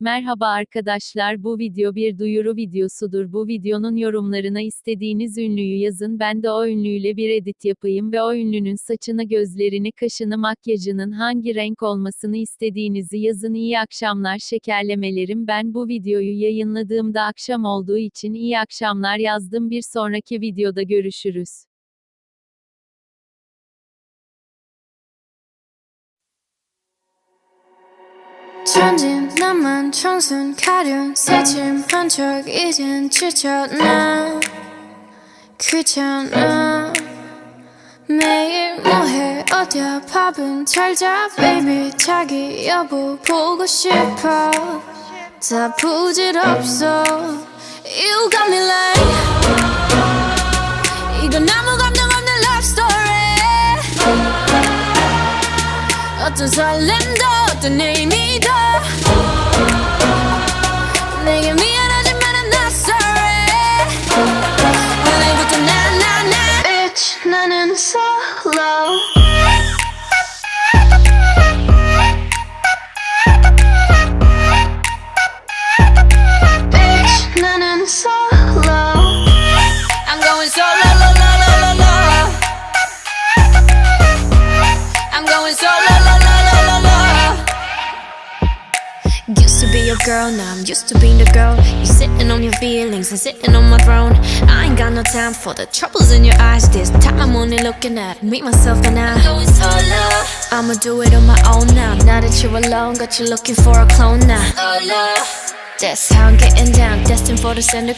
Merhaba arkadaşlar bu video bir duyuru videosudur. Bu videonun yorumlarına istediğiniz ünlüyü yazın ben de o ünlüyle bir edit yapayım ve o ünlünün saçını gözlerini kaşını makyajının hangi renk olmasını istediğinizi yazın. İyi akşamlar şekerlemelerim ben bu videoyu yayınladığımda akşam olduğu için iyi akşamlar yazdım bir sonraki videoda görüşürüz. 천진 나만 청순 가련 새침한 척 이젠 지쳤나? 귀찮아. 매일 뭐해? 어디야? 밥은 잘자 baby. 자기 여보 보고 싶어. 다 부질없어 어떤 설렘도 어떤 의미도 내게 미안하지만 I'm not sorry 오늘부터 나나나 Bitch 나는 solo Used to be your girl, now I'm used to being the girl. You're sitting on your feelings and sitting on my throne. I ain't got no time for the troubles in your eyes. This time I'm only looking at me, myself, and I. Going solo. I'ma do it on my own now. Now that you're alone, got you looking for a clone now. Solo. That's how I'm getting down, destined for the center.